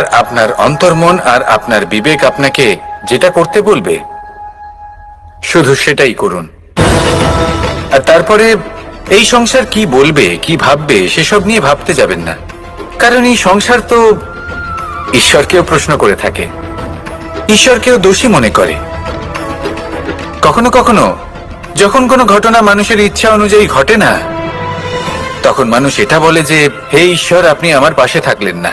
আর আপনার অন্তর্মন আর আপনার বিবেক আপনাকে যেটা করতে বলবে, শুধু সেটাই করুন। আর তারপরে, এই সংসার কি বলবে, কি ভাববে, সেসব নিয়ে ভাবতে যাবেন না। কারণ এই সংসার তো ঈশ্বরকেও প্রশ্ন করে থাকে, ঈশ্বরকেও দোষী মনে করে। কখনো কখনো, যখন কোনো ঘটনা মানুষের ইচ্ছা অনুযায়ী ঘটে না, তখন মানুষ এটা বলে যে, হে ঈশ্বর, আপনি আমার পাশে থাকলেন না।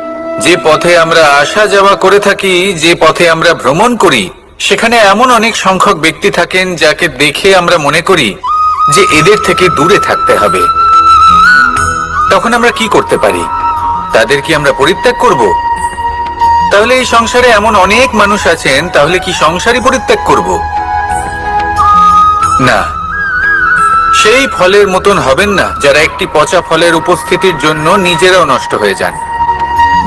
যে পথে আমরা আসা যাওয়া করে থাকি, যে পথে আমরা ভ্রমণ করি, সেখানে এমন অনেক সংখ্যক ব্যক্তি থাকেন যাকে দেখে আমরা মনে করি যে এদের থেকে দূরে থাকতে হবে। তখন আমরা কি করতে পারি? তাদের কি আমরা পরিত্যাগ করব? তাহলে এই সংসারে এমন অনেক মানুষ আছেন, তাহলে কি সংসারই পরিত্যাগ করব? না। সেই ফলের মতন হবেন না, যারা একটি পচা ফলের উপস্থিতির জন্য নিজেরাও নষ্ট হয়ে যান।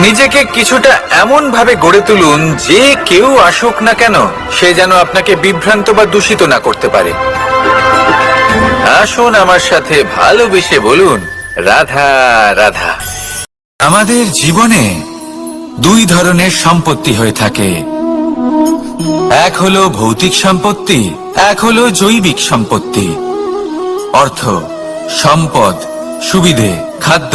নিজেকে কিছুটা এমন ভাবে গড়ে তুলুন যে কেউ আসুক না কেন, সে যেন আপনাকে বিভ্রান্ত বা দূষিত না করতে পারে। আসুন আমার সাথে ভালোবেসে বলুন, রাধা রাধা। আমাদের জীবনে দুই ধরনের সম্পত্তি হয়ে থাকে। এক হলো ভৌতিক সম্পত্তি, এক হলো জৈবিক সম্পত্তি। অর্থ, সম্পদ, সুবিধে, খাদ্য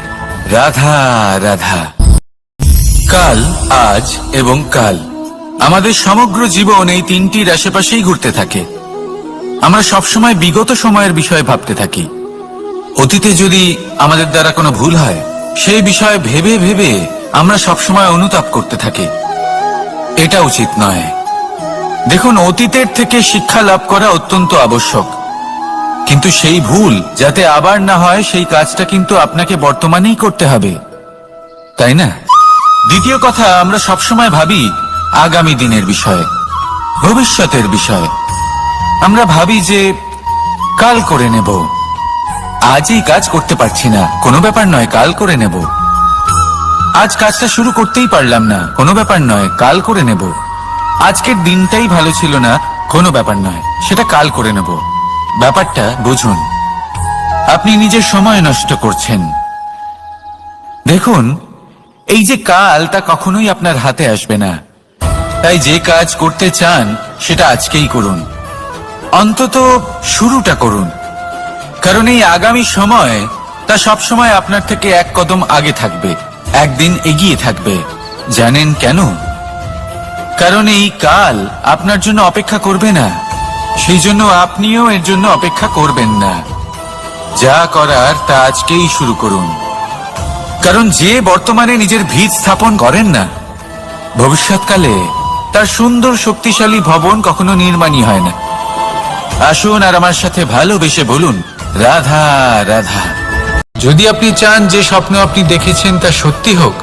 রাধা রাধা। কাল, আজ এবং কাল। আমাদের সমগ্র জীবন এই তিনটির আশেপাশেই ঘুরতে থাকে। আমরা সবসময় বিগত সময়ের বিষয়ে ভাবতে থাকি। অতীতে যদি আমাদের দ্বারা কোনো ভুল হয়, সেই বিষয়ে ভেবে ভেবে আমরা সবসময় অনুতাপ করতে থাকি। এটা উচিত নয়। দেখুন, অতীতের থেকে শিক্ষা লাভ করা অত্যন্ত আবশ্যক। কিন্তু সেই ভুল, যাতে আবার না হয়, সেই কাজটা কিন্তু আপনাকে বর্তমানেই করতে হবে। তাই না? দ্বিতীয় কথা, আমরা সবসময় ভাবি, আগামী দিনের বিষয়ে, ভবিষ্যতের বিষয়ে। আমরা ভাবি যে, কাল করে নেব। আজই কাজ করতে পারছি না, কোনো ব্যাপার নয়, কাল করে নেব। আজ কাজটা শুরু করতেই পারলাম না, কোনো ব্যাপার নয়, কাল করে নেব। আজকের দিনটাই ভালো ছিল না, কোনো ব্যাপার নয়, সেটা কাল করে নেব। ব্যাপারটা বুঝুন। আপনি নিজের সময় নষ্ট করছেন। দেখুন, এই যে কাল তা কখনোই আপনার হাতে আসবে না। তাই যে কাজ করতে চান, সেটা আজকেই করুন। অন্তত শুরুটা করুন। কারণ এই আগামী সময়, তা সব সময় আপনার থেকে এক কদম আগে থাকবে, একদিন এগিয়ে থাকবে। জানেন কেন? কারণ এই কাল আপনার জন্য অপেক্ষা করবে না। সেই জন্য আপনিও এর জন্য অপেক্ষা করবেন না। যা করার তা আজকেই শুরু করুন। কারণ যে বর্তমানে নিজের ভিত স্থাপন করেন না, ভবিষ্যৎকালে তার সুন্দর শক্তিশালী ভবন কখনো নির্মাণই হয় না। আসুন আর আমার সাথে ভালোবেসে বলুন, রাধা রাধা। যদি আপনি চান যে স্বপ্ন আপনি দেখেছেন তা সত্যি হোক,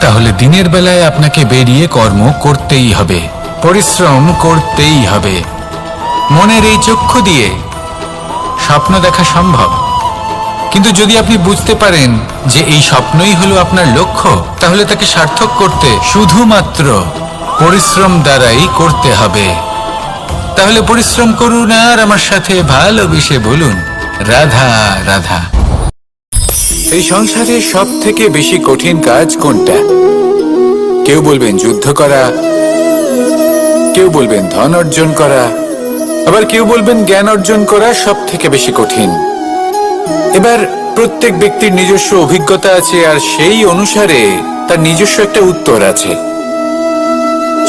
তাহলে দিনের বেলায় আপনাকে বেরিয়ে কর্ম করতেই হবে, পরিশ্রম করতেই হবে। মনের এই চক্ষু দিয়ে স্বপ্ন দেখা সম্ভব। কিন্তু যদি আপনি বুঝতে পারেন যে এই স্বপ্নই হলো আপনার লক্ষ্য, তাহলে তাকে সার্থক করতে শুধুমাত্র পরিশ্রম দ্বারাই করতে হবে। তাহলে পরিশ্রম করুন আর আমার সাথে ভালোবেসে বলুন, রাধা রাধা। এই সংসারে সব থেকে বেশি কঠিন কাজ কোনটা? কেউ বলবেন যুদ্ধ করা, কেউ বলবেন ধন অর্জন করা আবার কেউ বলবেন জ্ঞান অর্জন করা সব থেকে বেশি কঠিন। এবার প্রত্যেক ব্যক্তির নিজস্ব অভিজ্ঞতা আছে আর সেই অনুসারে তার নিজস্ব একটা উত্তর আছে।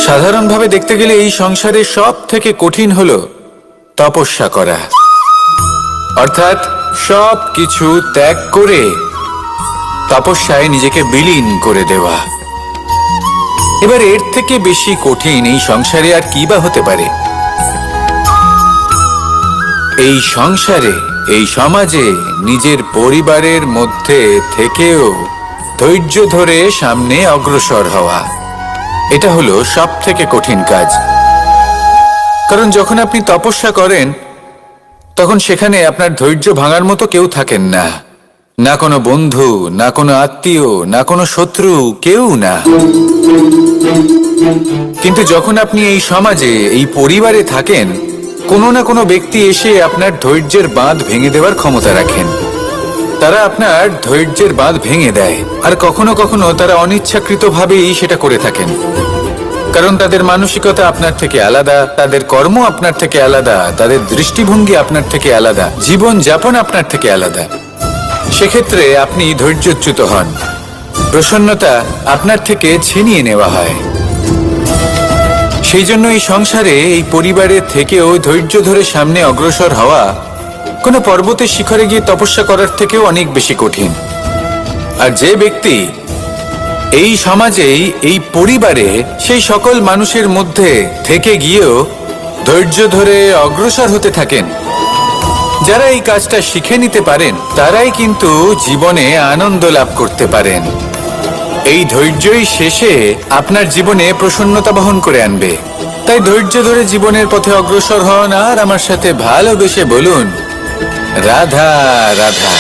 সাধারণভাবে দেখতে গেলে এই সংসারে সব থেকে কঠিন হলো তপস্যা করা। অর্থাৎ সব কিছু ত্যাগ করে তপস্যায় নিজেকে বিলীন করে দেওয়া। এবার এর থেকে বেশি কঠিন এই সংসারে আর কি বা হতে পারে? এই সংসারে, এই সমাজে, নিজের পরিবারের মধ্যে থেকেও ধৈর্য ধরে সামনে অগ্রসর হওয়া। এটা হলো সব থেকে কঠিন কাজ। কারণ যখন আপনি তপস্যা করেন, তখন সেখানে আপনার ধৈর্য ভাঙার মতো কেউ থাকেন না। না কোনো বন্ধু, না কোনো আত্মীয়, না কোনো শত্রু, কেউ না। কিন্তু যখন আপনি এই সমাজে, এই পরিবারে থাকেন কোনো না কোনো ব্যক্তি এসে আপনার ধৈর্যের বাঁধ ভেঙে দেওয়ার ক্ষমতা রাখেন। তারা আপনার ধৈর্যের বাঁধ ভেঙে দেয়, আর কখনো কখনো তারা অনিচ্ছাকৃতভাবেই সেটা করে থাকেন। কারণ তাদের মানসিকতা আপনার থেকে আলাদা, তাদের কর্ম আপনার থেকে আলাদা, তাদের দৃষ্টিভঙ্গি আপনার থেকে আলাদা, জীবন যাপন আপনার থেকে আলাদা। সেক্ষেত্রে আপনি ধৈর্যচ্যুত হন। প্রসন্নতা আপনার থেকে ছিনিয়ে নেওয়া হয়। সেই জন্য এই সংসারে এই পরিবারের থেকেও ধৈর্য ধরে সামনে অগ্রসর হওয়া কোনো পর্বতের শিখরে গিয়ে তপস্যা করার থেকেও অনেক বেশি কঠিন। আর যে ব্যক্তি এই সমাজেই, এই পরিবারে সেই সকল মানুষের মধ্যে থেকে গিয়েও ধৈর্য ধরে অগ্রসর হতে থাকেন। যারা এই কাজটা শিখে নিতে পারেন, তারাই কিন্তু জীবনে আনন্দ লাভ করতে পারেন। এই ধৈর্যই শেষে আপনার জীবনে প্রসন্নতা বহন করে আনবে। তাই ধৈর্য ধরে জীবনের পথে অগ্রসর হন আর আমার সাথে ভালোবেসে বলুন, রাধা রাধা।